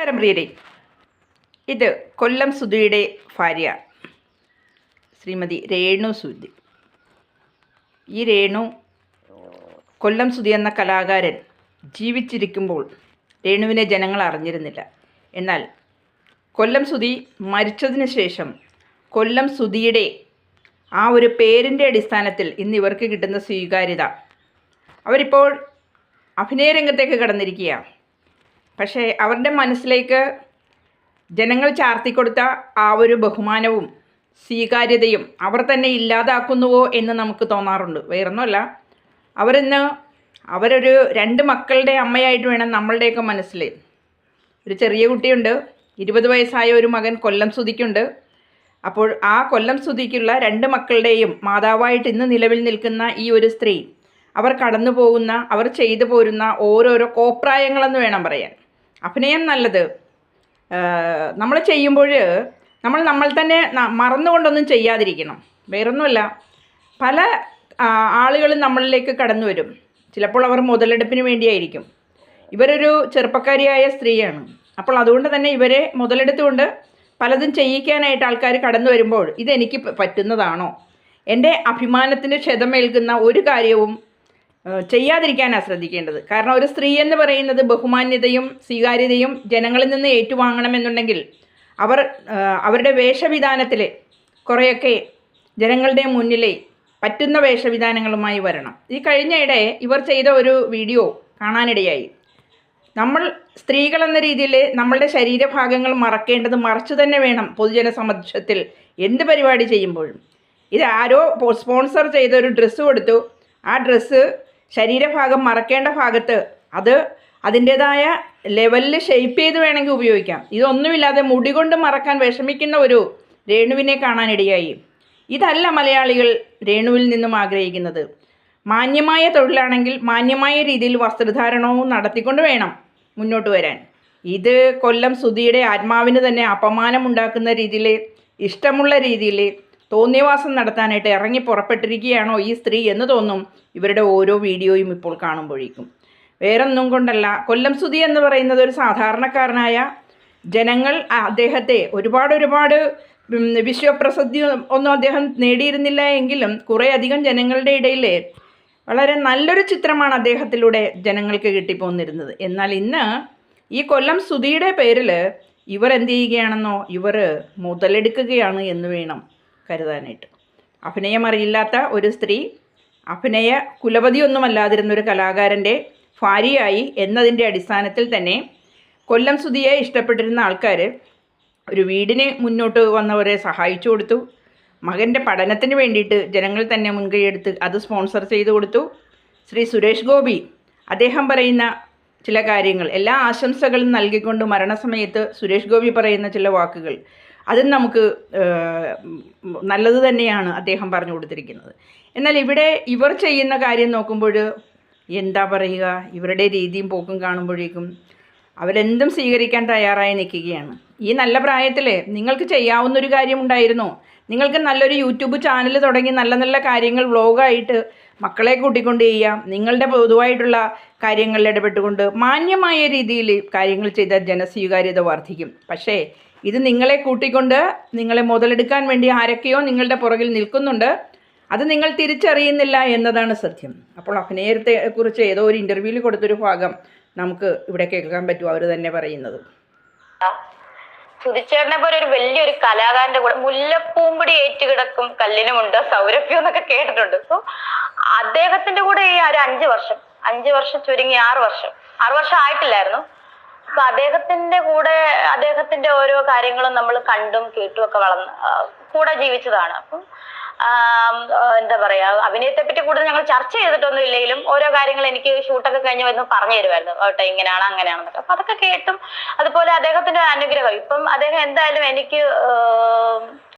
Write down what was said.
നമസ്കാരം പ്രിയരെ. ഇത് കൊല്ലം സുധിയുടെ ഭാര്യ ശ്രീമതി രേണു സുധി. ഈ രേണു കൊല്ലം സുധി എന്ന കലാകാരൻ ജീവിച്ചിരിക്കുമ്പോൾ രേണുവിനെ ജനങ്ങൾ അറിഞ്ഞിരുന്നില്ല. എന്നാൽ കൊല്ലം സുധി മരിച്ചതിന് ശേഷം കൊല്ലം സുധിയുടെ ആ ഒരു പേരിന്റെ അടിസ്ഥാനത്തിൽ ഇന്ന് ഇവർക്ക് കിട്ടുന്ന സ്വീകാര്യത. അവരിപ്പോൾ അഭിനയരംഗത്തേക്ക് കടന്നിരിക്കുകയാണ്. പക്ഷേ അവരുടെ മനസ്സിലേക്ക് ജനങ്ങൾ ചാർത്തിക്കൊടുത്ത ആ ഒരു ബഹുമാനവും സ്വീകാര്യതയും അവർ തന്നെ ഇല്ലാതാക്കുന്നുവോ എന്ന് നമുക്ക് തോന്നാറുണ്ട്. വേറൊന്നുമല്ല അവരിന്ന് അവരൊരു രണ്ട് മക്കളുടെ അമ്മയായിട്ട് വേണം നമ്മളുടെയൊക്കെ മനസ്സിൽ. ഒരു ചെറിയ കുട്ടിയുണ്ട് ഇരുപത് വയസ്സായ ഒരു മകൻ കൊല്ലം സുതിക്കുണ്ട് അപ്പോൾ ആ കൊല്ലം സുതിക്കുള്ള രണ്ട് മക്കളുടെയും മാതാവായിട്ട് ഇന്ന് നിലവിൽ നിൽക്കുന്ന ഈ ഒരു സ്ത്രീ അവർ കടന്നു പോകുന്ന അവർ ചെയ്തു പോരുന്ന ഓരോരോ കോപ്രായങ്ങളെന്ന് വേണം പറയാൻ. അഭിനയം നല്ലത്. നമ്മൾ ചെയ്യുമ്പോൾ നമ്മൾ നമ്മൾ തന്നെ മറന്നുകൊണ്ടൊന്നും ചെയ്യാതിരിക്കണം. വേറൊന്നുമല്ല പല ആളുകളും നമ്മളിലേക്ക് കടന്നു വരും. ചിലപ്പോൾ അവർ മുതലെടുപ്പിന് വേണ്ടിയായിരിക്കും. ഇവരൊരു ചെറുപ്പക്കാരിയായ സ്ത്രീയാണ്. അപ്പോൾ അതുകൊണ്ട് തന്നെ ഇവരെ മുതലെടുത്തുകൊണ്ട് പലതും ചെയ്യിക്കാനായിട്ട് ആൾക്കാർ കടന്നു വരുമ്പോൾ ഇതെനിക്ക് പറ്റുന്നതാണോ? എന്റെ അഭിമാനത്തിന് ക്ഷതമേൽക്കുന്ന ഒരു കാര്യവും ചെയ്യാതിരിക്കാനാണ് ശ്രദ്ധിക്കേണ്ടത്. കാരണം ഒരു സ്ത്രീ എന്ന് പറയുന്നത് ബഹുമാന്യതയും സ്വീകാര്യതയും ജനങ്ങളിൽ നിന്ന് ഏറ്റുവാങ്ങണമെന്നുണ്ടെങ്കിൽ അവർ അവരുടെ വേഷവിധാനത്തിൽ കുറേയൊക്കെ ജനങ്ങളുടെ മുന്നിലെ പറ്റുന്ന വേഷവിധാനങ്ങളുമായി വരണം. ഈ കഴിഞ്ഞയിടെ ഇവർ ചെയ്ത ഒരു വീഡിയോ കാണാനിടയായി. നമ്മൾ സ്ത്രീകളെന്ന രീതിയിൽ നമ്മളുടെ ശരീരഭാഗങ്ങൾ മറക്കേണ്ടത് മറച്ചു തന്നെ വേണം പൊതുജന സമക്ഷത്തിൽ എന്ത് പരിപാടി ചെയ്യുമ്പോഴും. ഇത് ആരോ സ്പോൺസർ ചെയ്ത ഒരു ഡ്രസ്സ് കൊടുത്തു. ആ ഡ്രസ്സ് ശരീരഭാഗം മറക്കേണ്ട ഭാഗത്ത് അത് അതിന്റേതായ ലെവലിൽ ഷെയ്പ്പ് ചെയ്ത് വേണമെങ്കിൽ ഉപയോഗിക്കാം. ഇതൊന്നുമില്ലാതെ മുടി കൊണ്ട് മറക്കാൻ വിഷമിക്കുന്ന ഒരു രേണുവിനെ കാണാനിടയായി. ഇതല്ല മലയാളികൾ രേണുവിൽ നിന്നും ആഗ്രഹിക്കുന്നത്. മാന്യമായ തൊഴിലാണെങ്കിൽ മാന്യമായ രീതിയിൽ വസ്ത്രധാരണവും നടത്തിക്കൊണ്ട് വേണം മുന്നോട്ട് വരാൻ. ഇത് കൊല്ലം സുധിയുടെ ആത്മാവിന് തന്നെ അപമാനമുണ്ടാക്കുന്ന രീതിയിൽ ഇഷ്ടമുള്ള രീതിയിൽ തോന്നിയവാസം നടത്താനായിട്ട് ഇറങ്ങി പുറപ്പെട്ടിരിക്കുകയാണോ ഈ സ്ത്രീ എന്ന് തോന്നും ഇവരുടെ ഓരോ വീഡിയോയും ഇപ്പോൾ കാണുമ്പോഴേക്കും. വേറൊന്നും കൊണ്ടല്ല. കൊല്ലം സുധി എന്ന് പറയുന്നത് ഒരു സാധാരണക്കാരനായ ജനങ്ങൾ അദ്ദേഹത്തെ ഒരുപാട് ഒരുപാട് വിശ്വപ്രസിദ്ധി ഒന്നും അദ്ദേഹം നേടിയിരുന്നില്ല എങ്കിലും കുറേയധികം ജനങ്ങളുടെ ഇടയിലെ വളരെ നല്ലൊരു ചിത്രമാണ് അദ്ദേഹത്തിലൂടെ ജനങ്ങൾക്ക് കിട്ടിപ്പോന്നിരുന്നത്. എന്നാൽ ഇന്ന് ഈ കൊല്ലം സുധിയുടെ പേരിൽ ഇവർ എന്ത് ചെയ്യുകയാണെന്നോ ഇവർ മുതലെടുക്കുകയാണ് എന്ന് വേണം. കരുതാനായിട്ട്. അഭിനയം അറിയില്ലാത്ത ഒരു സ്ത്രീ അഭിനയ കുലപതിയൊന്നുമല്ലാതിരുന്ന ഒരു കലാകാരന്റെ ഭാര്യയായി എന്നതിന്റെ അടിസ്ഥാനത്തിൽ തന്നെ കൊല്ലം സുധിയെ ഇഷ്ടപ്പെട്ടിരുന്ന ആൾക്കാർ ഒരു വീടിന് മുന്നോട്ട് വന്നവരെ സഹായിച്ചു കൊടുത്തു. മകന്റെ പഠനത്തിന് വേണ്ടിയിട്ട് ജനങ്ങൾ തന്നെ മുൻകൈയെടുത്ത് അത് സ്പോൺസർ ചെയ്തു കൊടുത്തു. ശ്രീ സുരേഷ് ഗോപി അദ്ദേഹം പറയുന്ന ചില കാര്യങ്ങൾ. എല്ലാ ആശംസകളും നൽകിക്കൊണ്ട് മരണസമയത്ത് സുരേഷ് ഗോപി പറയുന്ന ചില വാക്കുകൾ. അതും നമുക്ക് നല്ലത് തന്നെയാണ് അദ്ദേഹം പറഞ്ഞു കൊടുത്തിരിക്കുന്നത്. എന്നാൽ ഇവിടെ ഇവർ ചെയ്യുന്ന കാര്യം നോക്കുമ്പോൾ എന്താ പറയുക? ഇവരുടെ രീതിയും പോക്കും കാണുമ്പോഴേക്കും അവരെന്തും സ്വീകരിക്കാൻ തയ്യാറായി നിൽക്കുകയാണ്. ഈ നല്ല പ്രായത്തിൽ നിങ്ങൾക്ക് ചെയ്യാവുന്നൊരു കാര്യമുണ്ടായിരുന്നോ നിങ്ങൾക്ക് നല്ലൊരു യൂട്യൂബ് ചാനൽ തുടങ്ങി നല്ല നല്ല കാര്യങ്ങൾ വ്ളോഗായിട്ട് മക്കളെ കൂട്ടിക്കൊണ്ട് ചെയ്യാം. നിങ്ങളുടെ പൊതുവായിട്ടുള്ള കാര്യങ്ങളിൽ ഇടപെട്ടുകൊണ്ട് മാന്യമായ രീതിയിൽ കാര്യങ്ങൾ ചെയ്താൽ ജനസ്വീകാര്യത വർദ്ധിക്കും. പക്ഷേ ഇത് നിങ്ങളെ കൂട്ടിക്കൊണ്ട് നിങ്ങളെ മുതലെടുക്കാൻ വേണ്ടി ആരൊക്കെയോ നിങ്ങളുടെ പുറകിൽ നിൽക്കുന്നുണ്ട്. അത് നിങ്ങൾ തിരിച്ചറിയുന്നില്ല എന്നതാണ് സത്യം. അപ്പോൾ അഭിനയത്തെ കുറിച്ച് ഏതോ ഒരു ഇന്റർവ്യൂവിൽ കൊടുത്തൊരു ഭാഗം നമുക്ക് ഇവിടെ കേൾക്കാൻ പറ്റും അവർ തന്നെ പറയുന്നത്. സുധിച്ചേട്ടനെ പോലെ ഒരു വലിയൊരു കലാകാരന്റെ കൂടെ മുല്ലപ്പൂമ്പടി ഏറ്റുകിടക്കും കല്ലിനുമുണ്ട് സൗരഭ്യം എന്നൊക്കെ കേട്ടിട്ടുണ്ട്. സോ അദ്ദേഹത്തിന്റെ കൂടെ ഈ ഒരു അഞ്ചു വർഷം അഞ്ചു വർഷം ചുരുങ്ങി ആറ് വർഷം ആറ് വർഷം ആയിട്ടില്ലായിരുന്നു. അപ്പൊ അദ്ദേഹത്തിന്റെ കൂടെ അദ്ദേഹത്തിന്റെ ഓരോ കാര്യങ്ങളും നമ്മൾ കണ്ടും കേട്ടും ഒക്കെ വളർന്ന് കൂടെ ജീവിച്ചതാണ്. അപ്പം എന്താ പറയാ അഭിനയത്തെ പറ്റി കൂടുതൽ ഞങ്ങൾ ചർച്ച ചെയ്തിട്ടൊന്നും ഇല്ലെങ്കിലും ഓരോ കാര്യങ്ങൾ എനിക്ക് ഷൂട്ടൊക്കെ കഴിഞ്ഞ് വരുന്നു പറഞ്ഞു തരുമായിരുന്നു. ഓട്ടെ ഇങ്ങനെയാണ് അങ്ങനെയാണെന്നൊക്കെ. അപ്പൊ അതൊക്കെ കേട്ടും അതുപോലെ അദ്ദേഹത്തിന്റെ അനുഗ്രഹം. ഇപ്പം അദ്ദേഹം എന്തായാലും എനിക്ക്